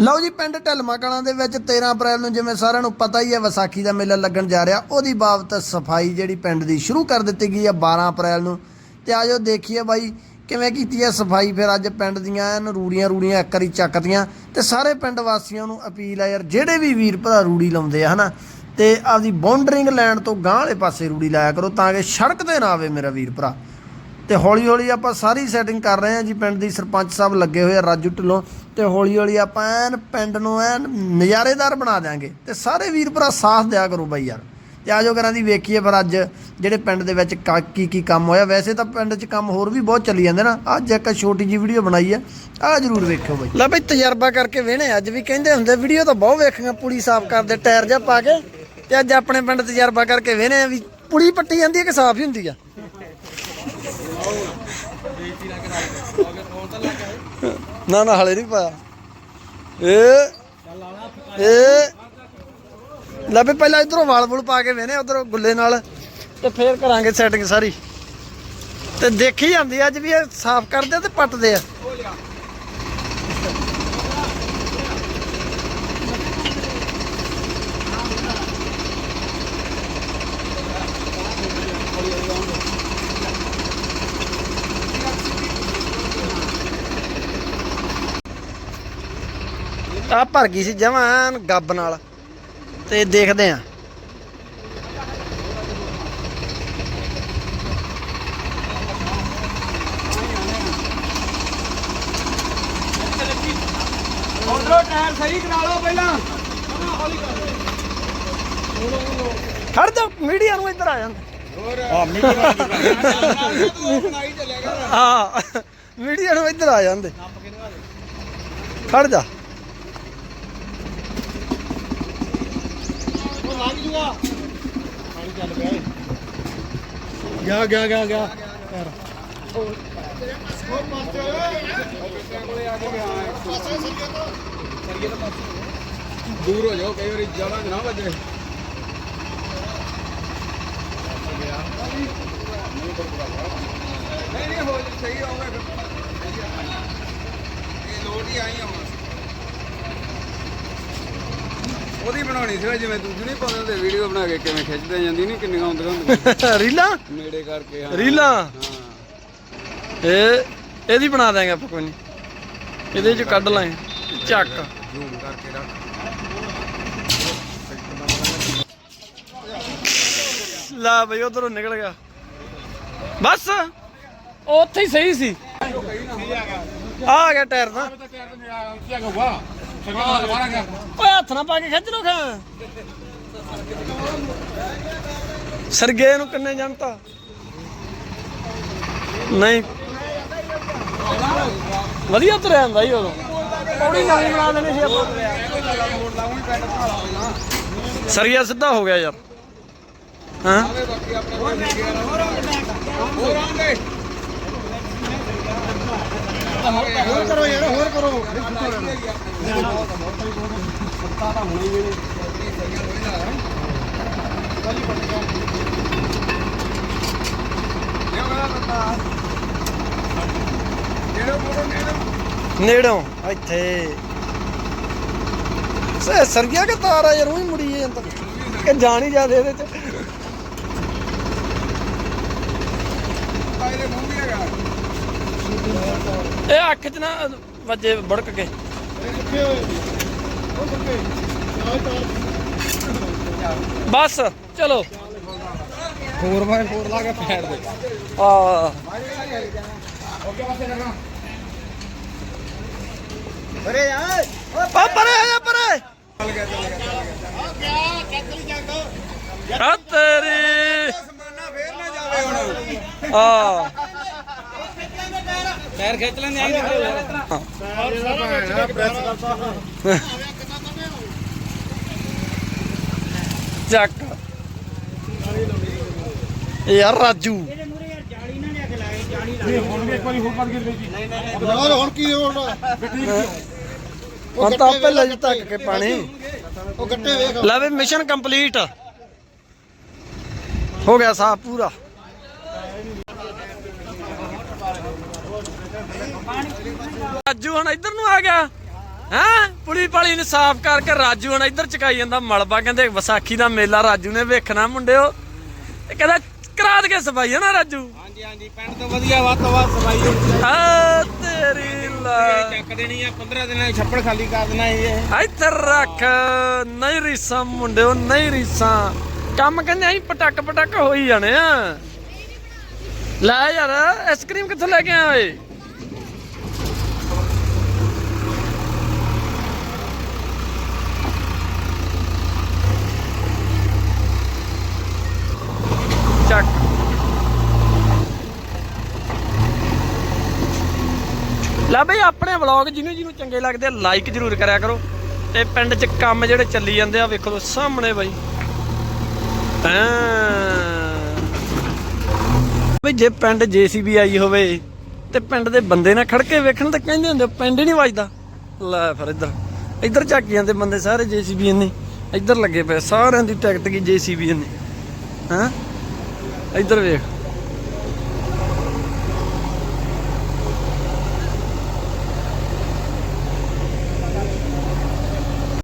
ਲਓ ਜੀ, ਪਿੰਡ ਢਲਮਾ ਕਲਾਂ ਦੇ ਵਿੱਚ 13 ਅਪ੍ਰੈਲ ਨੂੰ ਜਿਵੇਂ ਸਾਰਿਆਂ ਨੂੰ ਪਤਾ ਹੀ ਹੈ, ਵਿਸਾਖੀ ਦਾ ਮੇਲਾ ਲੱਗਣ ਜਾ ਰਿਹਾ। ਉਹਦੀ ਬਾਬਤ ਸਫ਼ਾਈ ਜਿਹੜੀ ਪਿੰਡ ਦੀ ਸ਼ੁਰੂ ਕਰ ਦਿੱਤੀ ਗਈ ਹੈ 12 ਅਪ੍ਰੈਲ ਨੂੰ। ਤੇ ਆਜੋ ਦੇਖੀਏ ਬਾਈ, ਕਿਵੇਂ ਕੀਤੀ ਹੈ ਸਫ਼ਾਈ? ਫਿਰ ਅੱਜ ਪਿੰਡ ਦੀਆਂ ਐਨ ਰੂੜੀਆਂ ਰੂੜੀਆਂ ਇੱਕ ਵਾਰੀ ਚੱਕਦੀਆਂ ਤੇ ਸਾਰੇ ਪਿੰਡ ਵਾਸੀਆਂ ਨੂੰ ਅਪੀਲ ਆ ਯਾਰ, ਜਿਹੜੇ ਵੀ ਵੀਰ ਭਰਾ ਰੂੜੀ ਲਾਉਂਦੇ ਆ, ਹਨਾ, ਤੇ ਆਪਦੀ ਬਾਉਂਡਰਿੰਗ ਲੈਣ ਤੋਂ ਗਾਂਹ ਵਾਲੇ ਪਾਸੇ ਰੂੜੀ ਲਾਇਆ ਕਰੋ ਤਾਂ ਕਿ ਸੜਕ ਤੇ ਨਾ ਆਵੇ ਮੇਰਾ ਵੀਰ ਭਰਾ। ਤੇ ਹੌਲੀ ਹੌਲੀ ਆਪਾਂ ਸਾਰੀ ਸੈਟਿੰਗ ਕਰ ਰਹੇ ਹਾਂ ਜੀ, ਪਿੰਡ ਦੀ ਸਰਪੰਚ ਸਾਹਿਬ ਲੱਗੇ ਹੋਏ ਆ, ਰਾਜੂ ਢਿੱਲੋਂ। ਤੇ ਹੌਲੀ ਹੌਲੀ ਆਪਾਂ ਐਨ ਪਿੰਡ ਨੂੰ ਐਨ ਨਜ਼ਾਰੇਦਾਰ ਬਣਾ ਦਿਆਂਗੇ। ਤੇ ਸਾਰੇ ਵੀਰ ਭਰਾ ਸਾਥ ਦਿਆ ਕਰੋ ਬਾਈ ਯਾਰ। ਤੇ ਆਜੋ ਕਰਾਂ ਦੀ ਵੇਖੀਏ ਫਿਰ ਅੱਜ ਜਿਹੜੇ ਪਿੰਡ ਦੇ ਵਿੱਚ ਕਾ- ਕੀ ਕੀ ਕੰਮ ਹੋਇਆ। ਵੈਸੇ ਤਾਂ ਪਿੰਡ 'ਚ ਕੰਮ ਹੋਰ ਵੀ ਬਹੁਤ ਚੱਲੀ ਜਾਂਦੇ ਨਾ। ਅੱਜ ਇੱਕ ਛੋਟੀ ਜੀ ਵੀਡੀਓ ਬਣਾਈ ਆ। ਆ ਜਰੂਰ ਵੇਖਿਓ ਬਾਈ। ਲੈ ਬਈ, ਤਜਰਬਾ ਕਰਕੇ ਵੇਣੇ ਅੱਜ ਵੀ ਕਹਿੰਦੇ ਹੁੰਦੇ, ਵੀਡੀਓ ਤਾਂ ਬਹੁਤ ਵੇਖੀਆਂ ਪੁਲੀ ਸਾਫ਼ ਕਰਦੇ ਟਾਇਰ ਜਾਂ ਪਾ ਕੇ। ਤੇ ਅੱਜ ਆਪਣੇ ਪਿੰਡ ਤਜਰਬਾ ਕਰਕੇ ਵੇਣੇ ਆ ਵੀ ਪੁਲੀ ਪੱਟੀ ਜਾਂਦੀ ਹੈ ਕਿ ਸਾਫ਼ ਹੀ ਹੁੰਦੀ ਆ? ਨਾ ਨਾ, ਹਲੇ ਨਹੀਂ ਪਾਇਆ। ਏ ਏ ਲੈ ਵੀ ਪਹਿਲਾਂ ਇਧਰੋਂ ਵਾਲ ਵੁਲ ਪਾ ਕੇ ਵੇਨੇ ਉਧਰੋਂ ਗੁੱਲੇ ਨਾਲ, ਤੇ ਫੇਰ ਕਰਾਂਗੇ ਸੈਟਿੰਗ ਸਾਰੀ। ਤੇ ਦੇਖੀ ਜਾਂਦੀ ਆ, ਅੱਜ ਵੀ ਇਹ ਸਾਫ਼ ਕਰਦੇ ਆ ਤੇ ਪੱਟਦੇ ਆ। ਆ ਭਰ ਗਈ ਸੀ ਜਮਾਂ ਗੱਬ ਨਾਲ। ਤੇ ਦੇਖਦੇ ਆ। ਉਧਰੋਂ ਟਾਇਰ ਸਹੀ ਕਰਾ ਲਓ ਪਹਿਲਾਂ। ਖੜ ਜਾ ਮੀਡੀਆ ਨੂੰ ਇੱਧਰ ਆ ਜਾਂਦਾ ਹਾਂ ਮੀਡੀਆ ਨੂੰ ਇੱਧਰ ਆ ਜਾਂਦੇ। ਖੜ ਜਾ। ਉਹ ਲੱਗ ਜੂਗਾ ਪਾਣੀ ਚੱਲ ਪਿਆ ਗਿਆ ਗਿਆ ਗਿਆ ਗਿਆ। ਯਾਰ। ਦੂਰ ਹੋ ਜਾਓ ਕਈ ਵਾਰੀ ਜਗ੍ਹਾ ਨਾ ਵੱਜੇ। ਨਹੀਂ ਨਹੀਂ ਹੋ ਜੀ ਸਹੀ ਹੋਵੇ ਇਹ ਲੋਡ ਹੀ ਆਈ ਹੁਣ। ਉਹਦੀ ਬਣਾਉਣੀ ਸੀ ਜਿਵੇਂ ਦੂਜੀ ਨਹੀਂ ਪਾਉਂਦੇ ਹੁੰਦੇ ਵੀਡੀਓ ਬਣਾ ਕੇ ਕਿਵੇਂ ਖਿੱਚਦੇ ਜਾਂਦੀ ਨਹੀਂ ਕਿੰਨੀਆਂ ਹੁੰਦੀਆਂ ਹੁੰਦੀਆਂ ਰੀਲਾ? ਨੇੜੇ ਕਰਕੇ ਹਾਂ। ਰੀਲਾਂ? ਹਾਂ। ਇਹ ਇਹਦੀ ਬਣਾ ਦਾਂਗੇ ਆਪਾਂ ਕੋਈ ਨਹੀਂ ਇਹਦੇ ਚ ਕੱਢ ਲਾਂਗੇ। ਚੱਕ। ਜ਼ੂਮ ਕਰਕੇ ਰੱਖ। ਲਾ ਬਈ ਉਧਰੋਂ ਨਿਕਲ ਗਿਆ। ਬਸ। ਉੱਥੇ ਹੀ ਸਹੀ ਸੀ। ਆ ਗਿਆ ਟਾਇਰ ਦਾ ਓਏ ਹੱਥ ਨਾ ਪਾ ਕੇ ਖਿੱਚ ਲੋ ਖਾਂ ਸਰਗੇ ਨੂੰ ਕਿੰਨੇ ਜੰਮਤਾ ਨਹੀਂ। ਵਧੀਆ ਤੁਰਿਆ ਜਾਂਦਾ ਹੀ ਉਦੋਂ। ਪੌੜੀ ਨਵੀਂ ਬਣਾ ਦੇਣੀ ਸੀ ਆਪਾਂ। ਸਰੀਆ ਸਿੱਧਾ ਹੋ ਗਿਆ ਯਾਰ। ਹਾਂ? ਹੋਰ ਕਰੋ ਯਾਰ ਹੋਰ ਕਰੋ ਨੇੜੋਂ, ਇੱਥੇ। ਸੇ ਸਰਗਿਆ ਕਿ ਤਾਰ ਯਾਰ, ਉਹੀ ਮੁੜੀ ਜਾਂਦਾ ਕਿ ਜਾਣ ਜਾ ਜਾਦੇ ਇਹਦੇ ਚ। ਇਹ ਅੱਖ ਚ ਨਾ ਵੱਜੇ ਬੜਕ ਕੇ। ਬਸ ਚਲੋ। ਹੋਰ ਮੈਂ ਹੋਰ ਲਾ ਕੇ ਫੈੜ ਦੇ। ਆ ਅਰੇ ਯਾਰ ਪਾ ਪਰੇ ਆ। ਜਾ ਪਰੇ ਆ ਤੇਰੀ। ਸਮਾਨਾ ਫੇਰ ਨਾ ਜਾਵੇ ਹੁਣ। ਆ ਟਾਇਰ ਖਿੱਚ ਲੈਂਦੇ ਆਈ ਨਿਕਲ ਚੱਕ। ਯਾਰ ਰਾਜੂ। ਨਾਲ ਹੁਣ ਕੀ ਹੋਣਾ ਹੁਣ ਤਾਂ ਪਹਿਲਾਂ ਹੀ ਧੱਕ ਕੇ ਪਾਣੀ। ਉਹ ਗੱਟੇ ਵੇਖ। ਲੈ ਵੀ ਮਿਸ਼ਨ ਕੰਪਲੀਟ ਹੋ ਗਿਆ ਸਾਫ਼ ਪੂਰਾ। ਰਾਜੂ ਹੁਣ ਇੱਧਰ ਨੂੰ ਆ ਗਿਆ। ਹੈਂ? ਪੁਲੀ ਪਾਲੀ ਨੂੰ ਸਾਫ਼ ਕਰਕੇ ਰਾਜੂ ਹੁਣ ਇੱਧਰ ਚਕਾਈ ਜਾਂਦਾ ਮਲਬਾ। ਕਹਿੰਦੇ ਵਿਸਾਖੀ ਦਾ ਮੇਲਾ ਰਾਜੂ ਨੇ ਵੇਖਣਾ ਮੁੰਡਿਓ। ਇਹ ਕਹਿੰਦਾ ਕਰਾ ਦੇ ਸਫ਼ਾਈ ਹੈ ਨਾ ਰਾਜੂ? ਹਾਂਜੀ ਹਾਂਜੀ ਪਿੰਡ ਤੋਂ ਵਧੀਆ ਵੱਧ ਤੋਂ ਵੱਧ ਸਫ਼ਾਈ ਆ ਤੇਰੀ ਲਾ। ਚੱਕ ਦੇਣੀ ਆ 15 ਦਿਨਾਂ ਦੀ ਛੱਪੜ ਖਾਲੀ ਕਰ ਦੇਣਾ ਇਹ। ਇੱਥੇ ਰੱਖ। ਨਹੀਂ ਰੀਸਾਂ ਮੁੰਡਿਓ ਨਹੀਂ ਰੀਸਾਂ। ਕੰਮ ਕਹਿੰਦੇ ਅਸੀਂ ਪਟਕ ਪਟਕ ਹੋਈ ਜਾਣੇ ਆ। ਲੈ ਯਾਰ ਆਈਸਕ੍ਰੀਮ ਕਿੱਥੋਂ ਲੈ ਕੇ ਆਇਆ ਓਏ ਚੱਕ ਲੈ ਬਈ, ਆਪਣੇ ਵਲੌਗ ਜਿਹਨੂੰ ਜਿਹਨੂੰ ਚੰਗੇ ਲੱਗਦੇ ਲਾਈਕ ਜ਼ਰੂਰ ਕਰਿਆ ਕਰੋ। ਤੇ ਪਿੰਡ 'ਚ ਕੰਮ ਜਿਹੜੇ ਚੱਲੀ ਜਾਂਦੇ ਆ, ਵੇਖੋ ਸਾਹਮਣੇ ਬਾਈ। ਬਈ, ਜੇ ਪਿੰਡ ਜੀਸੀਬੀ ਆਈ ਹੋਵੇ ਤੇ ਪਿੰਡ ਦੇ ਬੰਦੇ ਨਾ ਖੜਕੇ ਵੇਖਣ ਤੇ ਕਹਿੰਦੇ ਹੁੰਦੇ ਪਿੰਡ ਹੀ ਨਹੀਂ ਵੱਜਦਾ। ਲੈ ਫਿਰ ਇੱਧਰ ਇੱਧਰ ਝੱਕ ਜਾਂਦੇ ਬੰਦੇ ਸਾਰੇ ਜੀਸੀਬੀ ਨੇ ਇੱਧਰ ਲੱਗੇ ਪਏ ਸਾਰਿਆਂ ਦੀ ਟਿਕਟ ਕੀ ਜੀਸੀਬੀ ਨੇ ਹਾਂ? ਇੱਧਰ ਵੇਖ।